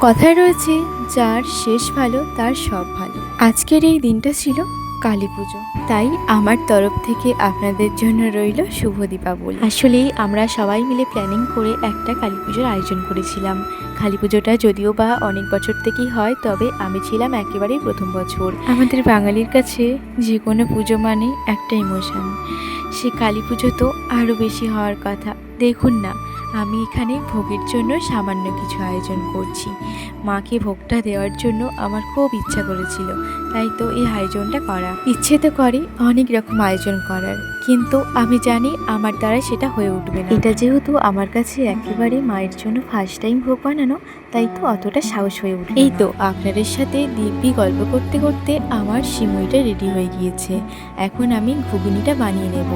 কথায় রয়েছে যার শেষ ভালো তার সব ভালো। আজকের এই দিনটা ছিল কালী পুজো। তাই আমার তরফ থেকে আপনাদের জন্য রইল শুভ দীপাবলি। আসলে আমরা সবাই মিলে প্ল্যানিং করে একটা কালী পুজোর আয়োজন করেছিলাম। কালী পুজোটা যদিও বা অনেক বছর থেকেই হয় তবে আমি ছিলাম একেবারেই প্রথম বছর। আমাদের বাঙালির কাছে যে কোনো পুজো মানে একটা ইমোশন সে কালী পুজো তো আরও বেশি হওয়ার কথা। দেখুন না আমি এখানে ভোগের জন্য সামান্য কিছু আয়োজন করছি। মাকে ভোগটা দেওয়ার জন্য আমার খুব ইচ্ছা করেছিল, তাই তো এই আয়োজনটা করা। ইচ্ছে তো করে অনেক রকম আয়োজন করার, কিন্তু আমি জানি আমার দ্বারা সেটা হয়ে উঠবে না। এটা যেহেতু আমার কাছে একেবারে মায়ের জন্য ফার্স্ট টাইম ভোগ বানানো তাই তো অতটা সাহস হয়ে উঠবে এই তো, আপনাদের সাথে দিব্যি গল্প করতে করতে আমার সিমুইটা রেডি হয়ে গিয়েছে। এখন আমি ঘুগনিটা বানিয়ে নেব।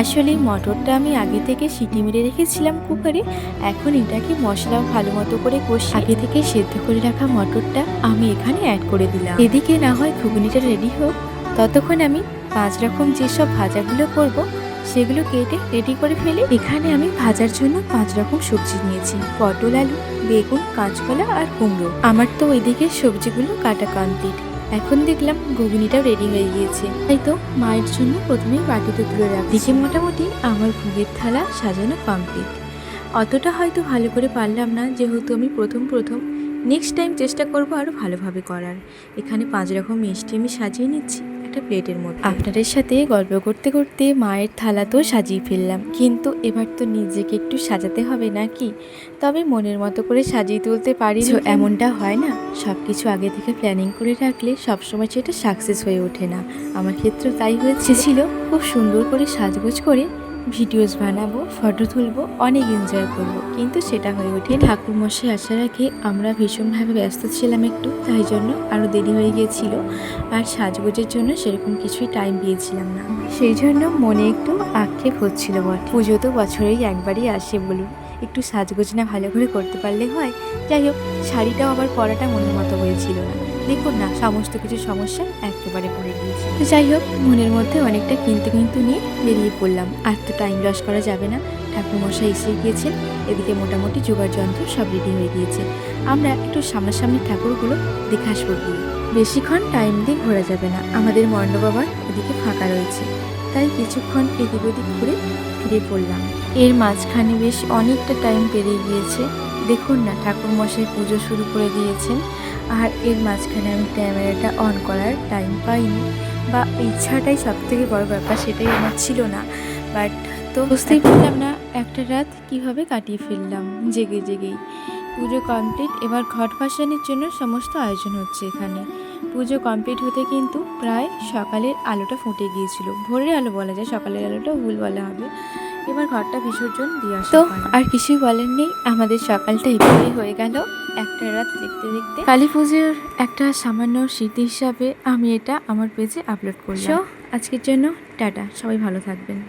আসলে মটরটা আমি আগে থেকে সিটি মেরে রেখেছিলাম কুকারে, এখন এটাকে মশলা ভালো মতো করে কষে আগে থেকে সেদ্ধ করে রাখা মটরটা আমি এখানে অ্যাড করে দিলাম। এদিকে না হয় ঘুগনিটা রেডি হোক, ততক্ষণ আমি পাঁচ রকম যেসব ভাজাগুলো করব সেগুলো কেটে রেডি করে ফেলে এখানে আমি ভাজার জন্য পাঁচ রকম সবজি নিয়েছি। পটল আলু, বেগুন, কাঁচকলা আর কুমড়ো। আমার তো ওইদিকে সবজিগুলো কাটা কমপ্লিট এখন দেখলাম ঘুগনিটাও রেডি হয়ে গিয়েছে। তাই তো মায়ের জন্য প্রথমেই বাটিতে তুলে রাখ দিকে মোটামুটি আমার ভোগের থালা সাজানো কমপ্লিট অতটা হয়তো ভালো করে পারলাম না, যেহেতু আমি প্রথম প্রথম নেক্সট টাইম চেষ্টা করব আরও ভালোভাবে করার। এখানে পাঁচ রকম মিষ্টি আমি সাজিয়ে নিচ্ছি। একটা প্লেটের মধ্যে। আপনাদের সাথে গল্প করতে করতে মায়ের থালা তো সাজিয়ে ফেললাম। কিন্তু এবার তো নিজেকে একটু সাজাতে হবে নাকি? তবে মনের মতো করে সাজিয়ে তুলতে পারি এমনটা হয় না। সব কিছু আগে থেকে প্ল্যানিং করে রাখলে সবসময় সেটা সাকসেস হয়ে ওঠে না। আমার ক্ষেত্রে তাই হয়েছে। ছিল খুব সুন্দর করে সাজগোজ করে ভিডিওস বানাবো, ফটো তুলবো, অনেক এনজয় করব। কিন্তু সেটা হয়ে ওঠে ঠাকুর মশাই আসার আগে আমরা ভীষণভাবে ব্যস্ত ছিলাম একটু, তাই জন্য আরও দেরি হয়ে গিয়েছিল আর সাজগোজের জন্য সেরকম কিছুই টাইম পেয়েছিলাম না। সেই জন্য মনে একটু আক্ষেপ হচ্ছিল বটে। পুজো তো বছরেই একবারই আসে বলুন। একটু সাজগোজ না ভালো করে করতে পারলে হয়? যাই হোক, শাড়িটাও আবার পরাটা মনের মতো হয়েছিল না। দেখুন না, সমস্ত কিছু সমস্যা একেবারে পড়ে গিয়েছে। যাই হোক, মনের মধ্যে অনেকটা কিন্তু কিন্তু নিয়ে বেরিয়ে পড়লাম। আর তো টাইম লস করা যাবে না। ঠাকুরমশাই এসে গিয়েছেন। এদিকে মোটামুটি জোগাড় যন্ত্র সব রেডি হয়ে গিয়েছে। আমরা একটু সামনাসামনি ঠাকুরগুলো দেখে আসব গিয়ে। বেশিক্ষণ টাইম দিয়ে ঘোরা যাবে না। আমাদের মণ্ডপ ওদিকে ফাঁকা রয়েছে। তাই কিছুক্ষণ এদিক ওদিক ঘুরে ফিরে পড়লাম। এর মাঝখানে বেশ অনেকটা টাইম পেরিয়ে গিয়েছে। দেখুন না, ঠাকুরমশাই পুজো শুরু করে দিয়েছেন। আর এর মাঝখানে আমি ক্যামেরাটা অন করার টাইম পাইনি। বা ইচ্ছাটাই সব থেকে বড় ব্যাপার, সেটাই আমার ছিল না। বাট তো বুঝতেই পারলাম না, একটা রাত কীভাবে কাটিয়ে ফেললাম, জেগে জেগেই। পুজো কমপ্লিট এবার ঘট ভাসানির জন্য সমস্ত আয়োজন হচ্ছে এখানে। পুজো কমপ্লিট হতে কিন্তু প্রায় সকালের আলোটা ফুটে গিয়েছিল। ভোরের আলো বলা যায়, সকালের আলোটা ভুল বলা হবে। এবার ঘরটা বিসর্জন দিয়ে আসা তো আর কিছুই বলেন নেই আমাদের সকালটা এভাবেই হয়ে গেল। একটা রাত দেখতে দেখতে। কালী পুজোর একটা সামান্য স্মৃতি হিসাবে আমি এটা আমার পেজে আপলোড করলাম। আজকের জন্য টাটা সবাই ভালো থাকবেন।